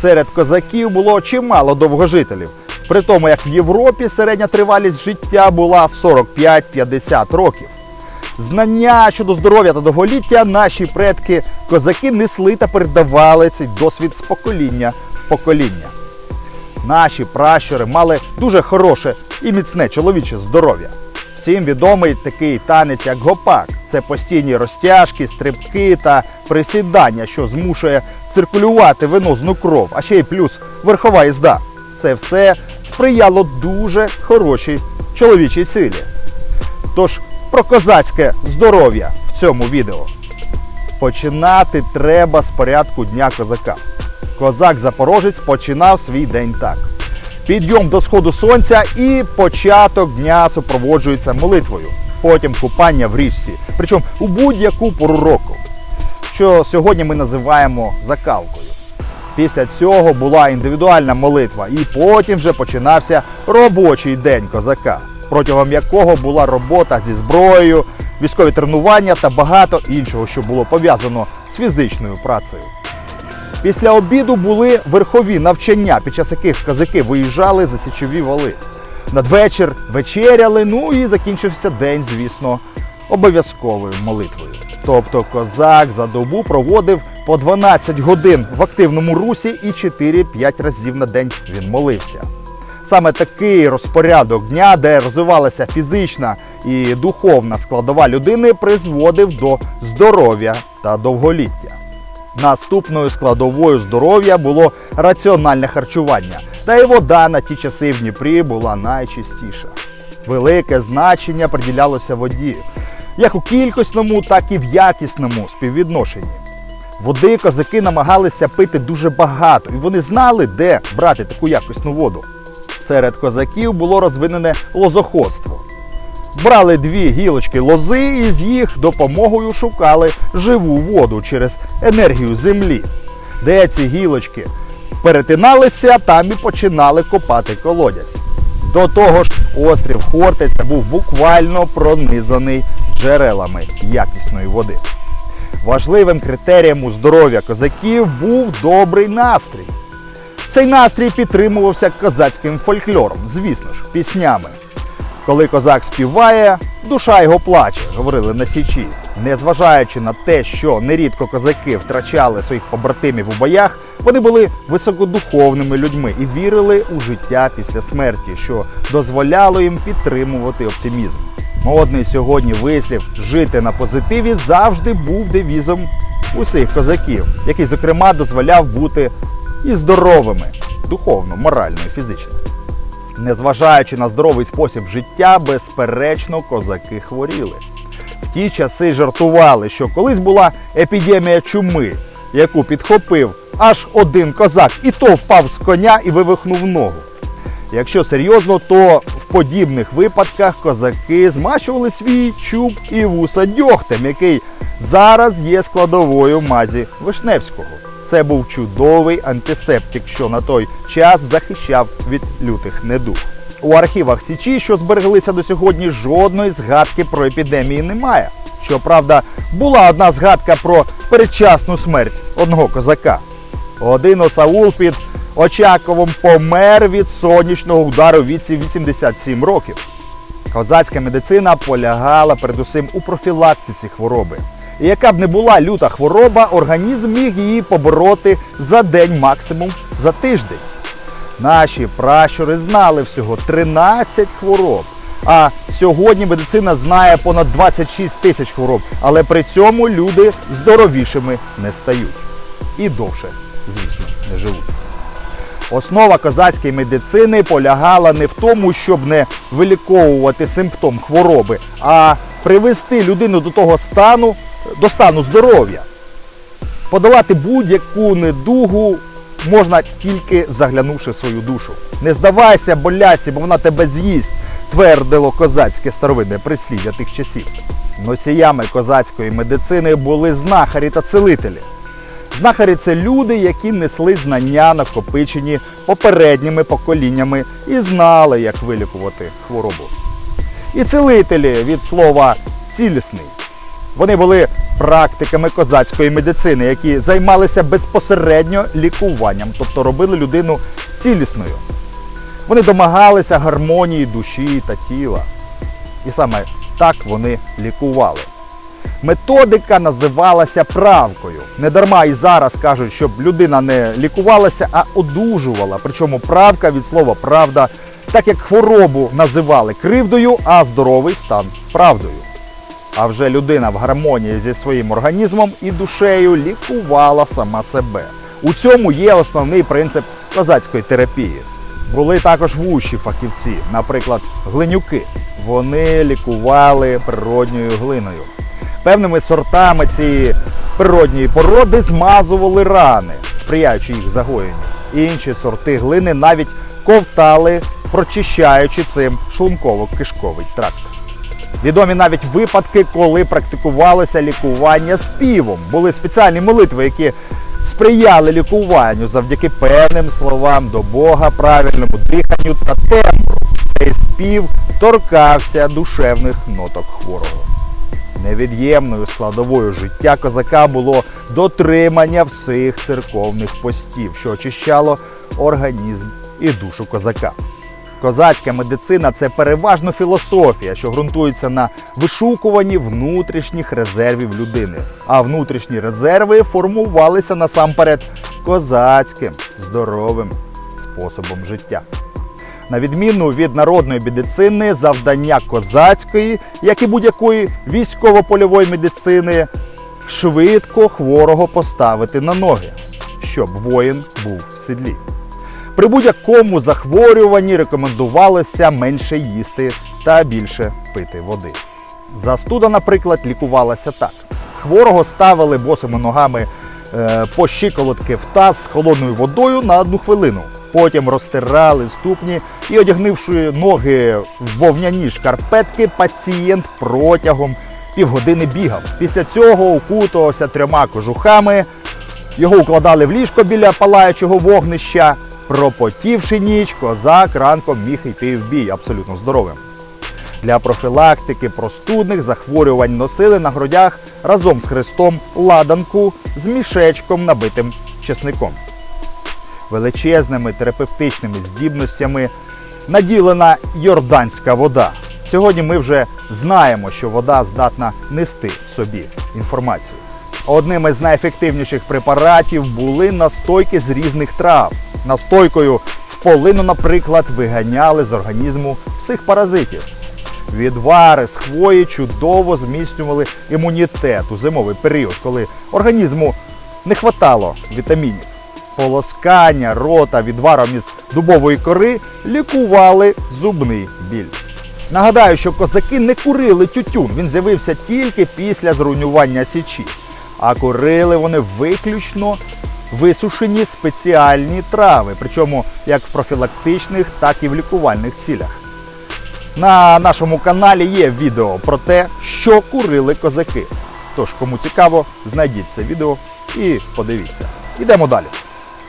Серед козаків було чимало довгожителів, при тому як в Європі середня тривалість життя була 45-50 років. Знання щодо здоров'я та довголіття наші предки козаки несли та передавали цей досвід з покоління в покоління. Наші пращури мали дуже хороше і міцне чоловіче здоров'я. Всім відомий такий танець, як гопак. Це постійні розтяжки, стрибки та присідання, що змушує циркулювати венозну кров, а ще й плюс верхова їзда. Це все сприяло дуже хорошій чоловічій силі. Тож про козацьке здоров'я в цьому відео. Починати треба з порядку Дня козака. Козак-запорожець починав свій день так. Підйом до сходу сонця і початок дня супроводжується молитвою. Потім купання в річці, причому у будь-яку пору року, що сьогодні ми називаємо закалкою. Після цього була індивідуальна молитва, і потім вже починався робочий день козака, протягом якого була робота зі зброєю, військові тренування та багато іншого, що було пов'язано з фізичною працею. Після обіду були верхові навчання, під час яких козаки виїжджали за січові вали. Надвечір вечеряли, ну і закінчився день, звісно, обов'язковою молитвою. Тобто козак за добу проводив по 12 годин в активному русі і 4-5 разів на день він молився. Саме такий розпорядок дня, де розвивалася фізична і духовна складова людини, призводив до здоров'я та довголіття. Наступною складовою здоров'я було раціональне харчування. Та й вода на ті часи в Дніпрі була найчистіша. Велике значення приділялося воді, як у кількісному, так і в якісному співвідношенні. Води козаки намагалися пити дуже багато, і вони знали, де брати таку якісну воду. Серед козаків було розвинене лозоходство. Брали дві гілочки лози і з їх допомогою шукали живу воду через енергію землі. Де ці гілочки перетиналися, там і починали копати колодязь. До того ж, острів Хортиця був буквально пронизаний джерелами якісної води. Важливим критерієм у здоров'я козаків був добрий настрій. Цей настрій підтримувався козацьким фольклором, звісно ж, піснями. Коли козак співає, душа його плаче, говорили на січі. Незважаючи на те, що нерідко козаки втрачали своїх побратимів у боях, вони були високодуховними людьми і вірили у життя після смерті, що дозволяло їм підтримувати оптимізм. Модний сьогодні вислів жити на позитиві завжди був девізом усіх козаків, який, зокрема, дозволяв бути і здоровими духовно, морально і фізично. Незважаючи на здоровий спосіб життя, безперечно, козаки хворіли. В ті часи жартували, що колись була епідемія чуми, яку підхопив аж один козак, і то впав з коня і вивихнув ногу. Якщо серйозно, то в подібних випадках козаки змащували свій чуб і вуса дьогтем, який зараз є складовою мазі Вишневського. Це був чудовий антисептик, що на той час захищав від лютих недуг. У архівах Січі, що збереглися до сьогодні, жодної згадки про епідемії немає. Щоправда, була одна згадка про передчасну смерть одного козака. Один осаул під Очаковом помер від сонячного удару віці 87 років. Козацька медицина полягала передусім у профілактиці хвороби. І яка б не була люта хвороба, організм міг її побороти за день, максимум за тиждень. Наші пращури знали всього 13 хвороб. А сьогодні медицина знає понад 26 тисяч хвороб, але при цьому люди здоровішими не стають. І довше, звісно, не живуть. Основа козацької медицини полягала не в тому, щоб не виліковувати симптом хвороби, а привести людину до того стану, до стану здоров'я. Подолати будь-яку недугу можна тільки заглянувши в свою душу. Не здавайся боляці, бо вона тебе з'їсть, твердило козацьке старовинне прислів'я тих часів. Носіями козацької медицини були знахарі та целителі. Знахарі це люди, які несли знання, накопичені попередніми поколіннями і знали, як вилікувати хворобу. І целителі від слова цілісний. Вони були практиками козацької медицини, які займалися безпосередньо лікуванням, тобто робили людину цілісною. Вони домагалися гармонії душі та тіла. І саме так вони лікували. Методика називалася правкою. Недарма і зараз кажуть, щоб людина не лікувалася, а одужувала. Причому правка від слова правда, так як хворобу називали кривдою, а здоровий стан правдою. А вже людина в гармонії зі своїм організмом і душею лікувала сама себе. У цьому є основний принцип козацької терапії. Були також вущі фахівці, наприклад, глинюки. Вони лікували природньою глиною. Певними сортами цієї природньої породи змазували рани, сприяючи їх загоєнню. Інші сорти глини навіть ковтали, прочищаючи цим шлунково-кишковий тракт. Відомі навіть випадки, коли практикувалося лікування співом. Були спеціальні молитви, які сприяли лікуванню завдяки певним словам до Бога, правильному диханню та тембру. Цей спів торкався душевних ноток хворого. Невід'ємною складовою життя козака було дотримання всіх церковних постів, що очищало організм і душу козака. Козацька медицина це переважно філософія, що ґрунтується на вишукуванні внутрішніх резервів людини. А внутрішні резерви формувалися насамперед козацьким здоровим способом життя. На відміну від народної медицини, завдання козацької, як і будь-якої військово-польової медицини, швидко хворого поставити на ноги, щоб воїн був в седлі. При будь-якому захворюванні рекомендувалося менше їсти та більше пити води. Застуда, наприклад, лікувалася так: хворого ставили босими ногами е, по щиколотки в таз з холодною водою на одну хвилину. Потім розтирали ступні і, одягнивши ноги в вовняні шкарпетки, пацієнт протягом півгодини бігав. Після цього укутувався трьома кожухами, його укладали в ліжко біля палаючого вогнища. Пропотівши ніч, козак ранком міг йти в бій абсолютно здоровим. Для профілактики простудних захворювань носили на грудях разом з хрестом ладанку з мішечком, набитим чесником. Величезними терапевтичними здібностями наділена йорданська вода. Сьогодні ми вже знаємо, що вода здатна нести в собі інформацію. Одним із найефективніших препаратів були настойки з різних трав. Настойкою з полину, наприклад, виганяли з організму всіх паразитів. Відвари з хвої чудово зміцнювали імунітет у зимовий період, коли організму не хватало вітамінів. Полоскання рота відваром із дубової кори лікували зубний біль. Нагадаю, що козаки не курили тютюн, він з'явився тільки після зруйнування січі. А курили вони виключно висушені спеціальні трави, причому як в профілактичних, так і в лікувальних цілях. На нашому каналі є відео про те, що курили козаки. Тож, кому цікаво, знайдіть це відео і подивіться. Йдемо далі.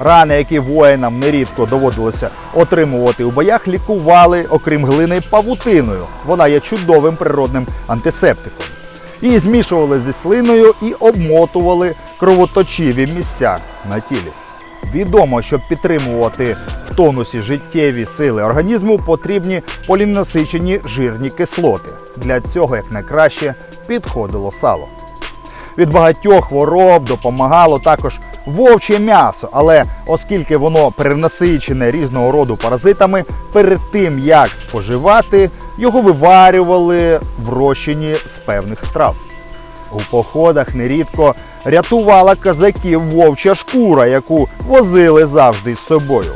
Рани, які воїнам нерідко доводилося отримувати у боях, лікували, окрім глини, павутиною. Вона є чудовим природним антисептиком. Її змішували зі слиною і обмотували кровоточиві місця на тілі. Відомо, щоб підтримувати в тонусі життєві сили організму, потрібні полінасичені жирні кислоти. Для цього як найкраще підходило сало. Від багатьох хвороб допомагало також вовче м'ясо, але оскільки воно перенасичене різного роду паразитами, перед тим як споживати, його виварювали в розчині з певних трав. У походах нерідко рятувала козаків вовча шкура, яку возили завжди з собою.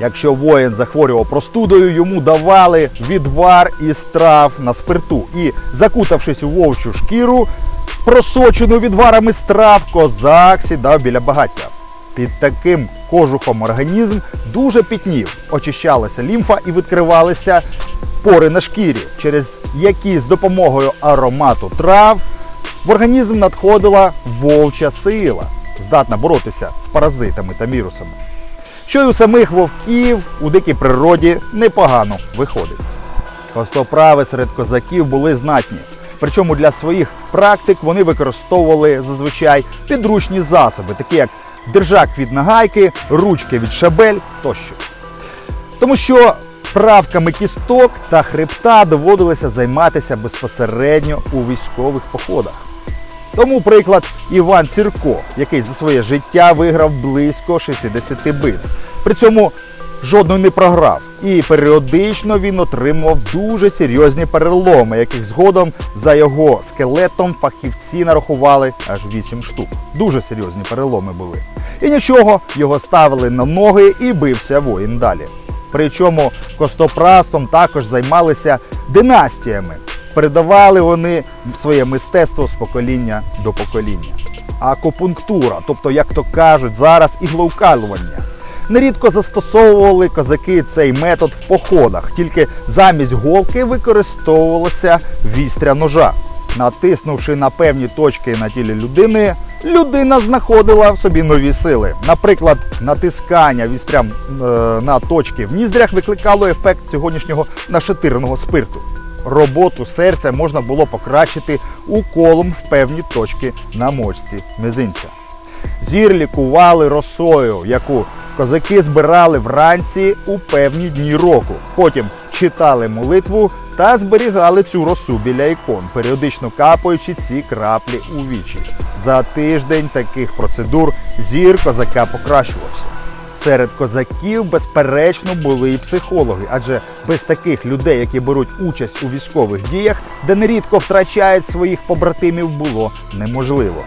Якщо воїн захворював простудою, йому давали відвар із трав на спирту. І, закутавшись у вовчу шкіру, просочену відварами з трав, козак сідав біля багаття. Під таким кожухом організм дуже пітнів, очищалася лімфа і відкривалися пори на шкірі, через які з допомогою аромату трав в організм надходила вовча сила, здатна боротися з паразитами та вірусами. Що й у самих вовків у дикій природі непогано виходить. Костоправи серед козаків були знатні. Причому для своїх практик вони використовували зазвичай підручні засоби, такі як держак від нагайки, ручки від шабель тощо. Тому що правками кісток та хребта доводилося займатися безпосередньо у військових походах. Тому приклад Іван Сірко, який за своє життя виграв близько 60 битв. При цьому жодної не програв. І періодично він отримував дуже серйозні переломи, яких згодом за його скелетом фахівці нарахували аж 8 штук. Дуже серйозні переломи були. І нічого, його ставили на ноги і бився воїн далі. Причому костоправством також займалися династіями. Передавали вони своє мистецтво з покоління до покоління. Акупунктура, тобто, як то кажуть, зараз іглоукалування. Нерідко застосовували козаки цей метод в походах, тільки замість голки використовувалося вістря ножа. Натиснувши на певні точки на тілі людини, людина знаходила в собі нові сили. Наприклад, натискання вістрям е, на точки в ніздрях викликало ефект сьогоднішнього нашатирного спирту. Роботу серця можна було покращити уколом в певні точки на мочці мизинця. Зір лікували росою, яку козаки збирали вранці у певні дні року. Потім читали молитву та зберігали цю росу біля ікон, періодично капаючи ці краплі у вічі. За тиждень таких процедур зір козака покращувався. Серед козаків, безперечно, були і психологи, адже без таких людей, які беруть участь у військових діях, де нерідко втрачають своїх побратимів, було неможливо.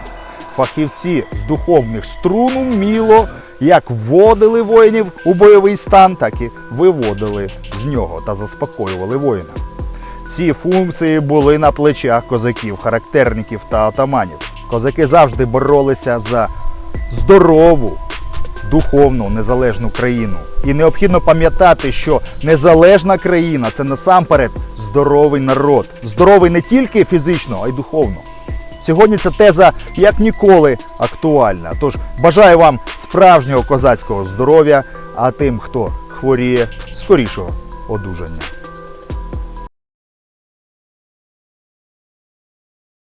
Фахівці з духовних струн уміло як вводили воїнів у бойовий стан, так і виводили з нього та заспокоювали воїна. Ці функції були на плечах козаків, характерників та отаманів. Козаки завжди боролися за здорову, духовну незалежну країну. І необхідно пам'ятати, що незалежна країна це насамперед здоровий народ. Здоровий не тільки фізично, а й духовно. Сьогодні ця теза як ніколи актуальна. Тож бажаю вам справжнього козацького здоров'я, а тим, хто хворіє, скорішого одужання.